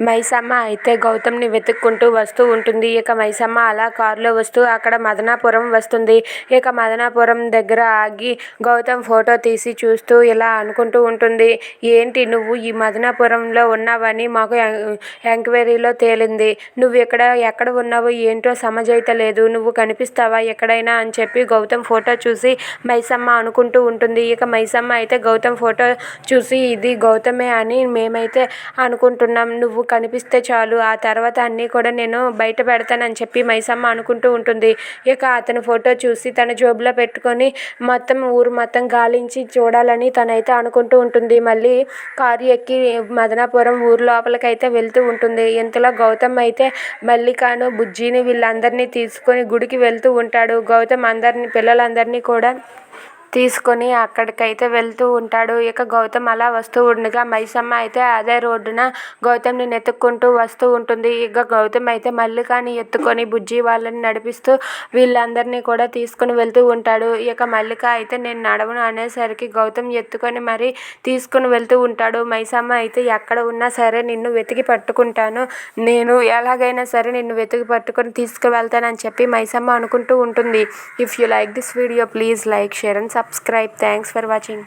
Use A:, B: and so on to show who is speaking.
A: మైసమ్మ అయితే గౌతమ్ని వెతుక్కుంటూ వస్తూ ఉంటుంది. ఇక మైసమ్మ అలా కారులో వస్తూ అక్కడ మదనాపురం వస్తుంది. ఇక మదనాపురం దగ్గర ఆగి గౌతమ్ ఫోటో తీసి చూస్తూ ఇలా అనుకుంటూ ఉంటుంది. ఏంటి నువ్వు ఈ మదనాపురంలో ఉన్నావని మాకు ఎంక్వైరీలో తేలింది. నువ్వు ఇక్కడ ఎక్కడ ఉన్నావో ఏంటో సమజైత లేదు. నువ్వు కనిపిస్తావా ఎక్కడైనా? అని చెప్పి గౌతమ్ ఫోటో చూసి మైసమ్మ అనుకుంటూ ఉంటుంది. ఇక మైసమ్మ అయితే గౌతమ్ ఫోటో చూసి ఇది గౌతమే అని మేమైతే అనుకుంటున్నాం. నువ్వు కనిపిస్తే చాలు. ఆ తర్వాత అన్నీ కూడా నేను బయట పెడతానని చెప్పి మైసమ్మ అనుకుంటూ ఉంటుంది. ఇక అతని ఫోటో చూసి తన జోబులో పెట్టుకొని మొత్తం ఊరు మొత్తం గాలించి చూడాలని తనైతే అనుకుంటూ ఉంటుంది. మళ్ళీ కారు ఎక్కి మదనాపురం ఊరు లోపలికైతే వెళ్తూ ఉంటుంది. ఇంతలో గౌతమ్ అయితే మల్లికాను బుజ్జిని వీళ్ళందరినీ తీసుకొని గుడికి వెళ్తూ ఉంటాడు. గౌతమ్ అందరిని పిల్లలందరినీ కూడా తీసుకొని అక్కడికైతే వెళ్తూ ఉంటాడు. ఇక గౌతమ్ అలా వస్తూ ఉండగా మైసమ్మ అయితే అదే రోడ్డున గౌతమ్ని నెతుక్కుంటూ వస్తూ ఉంటుంది. ఇక గౌతమ్ అయితే మల్లికాని ఎత్తుకొని బుజ్జి వాళ్ళని నడిపిస్తూ వీళ్ళందరినీ కూడా తీసుకొని వెళ్తూ ఉంటాడు. ఇక మల్లిక అయితే నేను నడవను అనేసరికి గౌతమ్ ఎత్తుకొని మరి తీసుకొని వెళ్తూ ఉంటాడు. మైసమ్మ అయితే ఎక్కడ ఉన్నా సరే నిన్ను వెతికి పట్టుకుంటాను. నేను ఎలాగైనా సరే నిన్ను వెతికి పట్టుకొని తీసుకువెళ్తానని చెప్పి మైసమ్మ అనుకుంటూ ఉంటుంది. If you like this video please like share and subscribe. Thanks for watching.